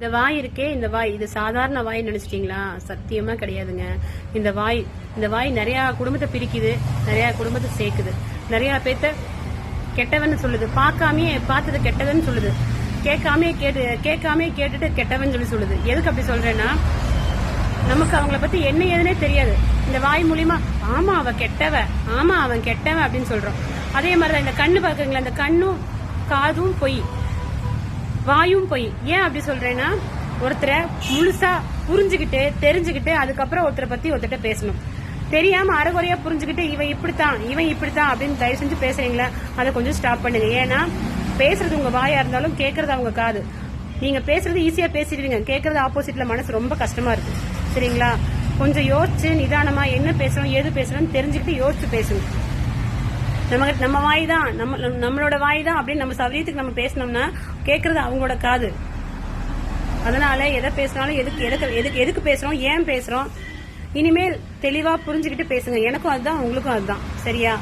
இந்த வாய் இருக்கே இந்த வாய். இது சாதாரண வாய் நினைச்சிட்டீங்களா? சத்தியமா கிடையாதுங்க. இந்த வாய் இந்த வாய் நிறைய குடும்பத்தை பிரிக்குது நிறைய குடும்பத்தை சேர்க்குது. நிறைய பேத்த கெட்டவன் சொல்லுது. பார்க்காமே பார்த்தது கெட்டவன் சொல்லுது. கேட்காமே கேட்டு கேட்காமே கேட்டுட்டு கெட்டவன் சொல்லி சொல்லுது. எதுக்கு அப்படி சொல்றேன்னா நமக்கு அவங்கள பத்தி என்ன ஏதுனே தெரியாது. இந்த வாய் மூலியமா ஆமா அவ கெட்டவ ஆமா அவன் கெட்டவன் அப்படின்னு சொல்றோம். அதே மாதிரிதான் இந்த கண்ணு பாக்குறீங்களா இந்த கண்ணும் காதும் பொய். வாயும் பொய். ஏன் அப்படி சொல்றேன்னா ஒருத்தரை முழுசா புரிஞ்சுக்கிட்டு தெரிஞ்சுக்கிட்டு அதுக்கப்புறம் ஒருத்தரை பத்தி ஒருத்தர்கிட்ட பேசணும். தெரியாம அறகுறையா புரிஞ்சுக்கிட்டு இவன் இப்படித்தான் இவன் இப்படித்தான் அப்படின்னு தயவு செஞ்சு பேசுறீங்களா? அதை கொஞ்சம் ஸ்டாப் பண்ணுங்க. ஏன்னா பேசுறது உங்க வாயா இருந்தாலும் கேட்கறது அவங்க காது. நீங்க பேசுறது ஈஸியா பேசிடுவீங்க. கேட்கறது ஆப்போசிட்ல மனசு ரொம்ப கஷ்டமா இருக்கு. சரிங்களா? கொஞ்சம் யோசிச்சு நிதானமா என்ன பேசணும் எது பேசணும்னு தெரிஞ்சுக்கிட்டு யோசிச்சு பேசணும் நம்ம நம்ம வாய் தான் நம்ம நம்மளோட வாய் தான் அப்படின்னு நம்ம சௌரியத்துக்கு நம்ம பேசினோம்னா கேட்கறது அவங்களோட காது. அதனால எதை பேசினாலும் எதுக்கு எதுக்கு எதுக்கு எதுக்கு பேசுறோம் ஏன் பேசுறோம்? இனிமேல் தெளிவா புரிஞ்சுக்கிட்டு பேசுங்க. எனக்கும் அதுதான் உங்களுக்கும் அதுதான். சரியா?